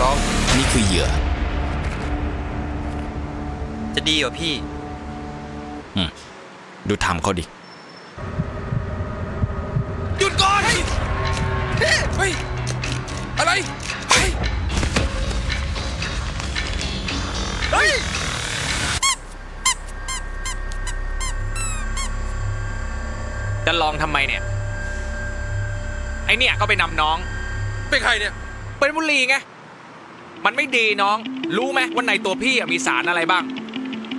ร้อง นี่คือเหยื่อ จะดีเหรอพี่ดูทำเขาดิ หยุดก่อนเฮ้ยเฮ้ยอะไรเฮ้ยจะลองทำไมเนี่ย ไอเนี่ยก็ไปนำน้อง เป็นใครเนี่ย เป็นบุรีไง มันไม่ดีน้อง รู้ไหมว่าในตัวพี่อะมีสารอะไรบ้าง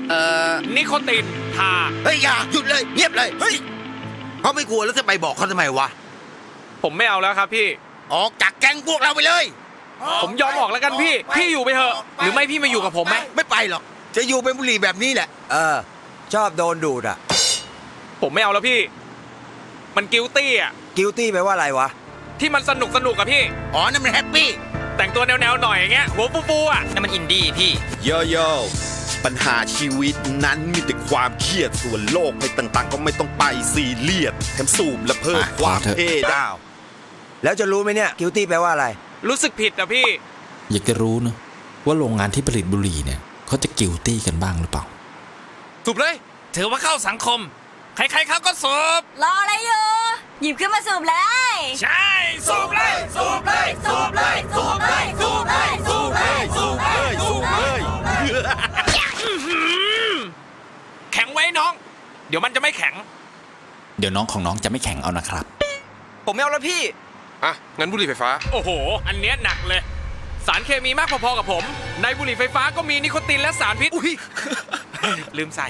เอ่อนิโคตินทา เฮ้ยอย่าหยุดเลยเงียบเลยเฮ้ยเขาไม่กลัวแล้วจะไปบอกเขาทำไมวะผมไม่เอาแล้วครับพี่ ออกจากแก๊งพวกเราไปเลยผมยอมออกแล้วกันพี่ พี่อยู่ไปเถอะ หรือไม่พี่มาอยู่กับผมไหม ไม่ไปหรอก จะอยู่เป็นบุหรี่แบบนี้แหละ เออ ชอบโดนดูดอะผมไม่เอาแล้วพี่ มันกิลตี้อะ กิลตี้แปลว่าอะไรวะ ที่มันสนุกสนุกอะพี่ อ๋อนั่นมันแฮปปี้ แต่งตัวแนวๆหน่อยอย่างเงี้ยหัวฟูๆอะนั่นมันอินดี้พี่ โยโย่ปัญหาชีวิตนั้นมีแต่ความเครียดส่วนโลกภัยต่างๆ ก็ไม่ต้องไปซีเรียสแถมสูบและเพิ่มอะความพอเถอะ เท่ได้อ้าวแล้วจะรู้ไหมเนี่ยกิลตี้แปลว่าอะไร รู้สึกผิดอะพี่ อยากจะรู้เนอะว่าโรงงานที่ผลิตบุหรี่เนี่ยเขาจะกิลตี้กันบ้างหรือเปล่าถูกเลย ถือว่าเข้าสังคม ใครๆเขาก็สูบ รออะไรอยู่ หยิบขึ้นมาสูบเลย ใช่ สูบเลย ไว้น้อง เดี๋ยวมันจะไม่แข็ง เดี๋ยวน้องของน้องจะไม่แข่งเอานะครับ ผมไม่เอาแล้วพี่ อะ งั้นบุหรี่ไฟฟ้า โอ้โห อันเนี้ยหนักเลย สารเคมีมากพอๆกับผม ในบุหรี่ไฟฟ้าก็มีนิโคตินและสารพิษ อุ้ย ลืมใส่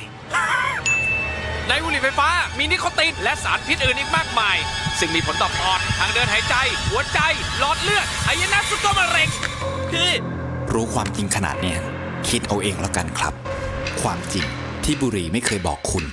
ในบุหรี่ไฟฟ้ามีนิโคตินและสารพิษอื่นอีกมากมาย ซึ่งมีผลต่อปอด ทางเดินหายใจ หัวใจ หลอดเลือดอายนะสุดตัวมะเร็งพี่ รู้ความจริงขนาดเนี้ยคิดเอาเองแล้วกันครับ ความจริง ที่บุรีไม่เคยบอกคุณ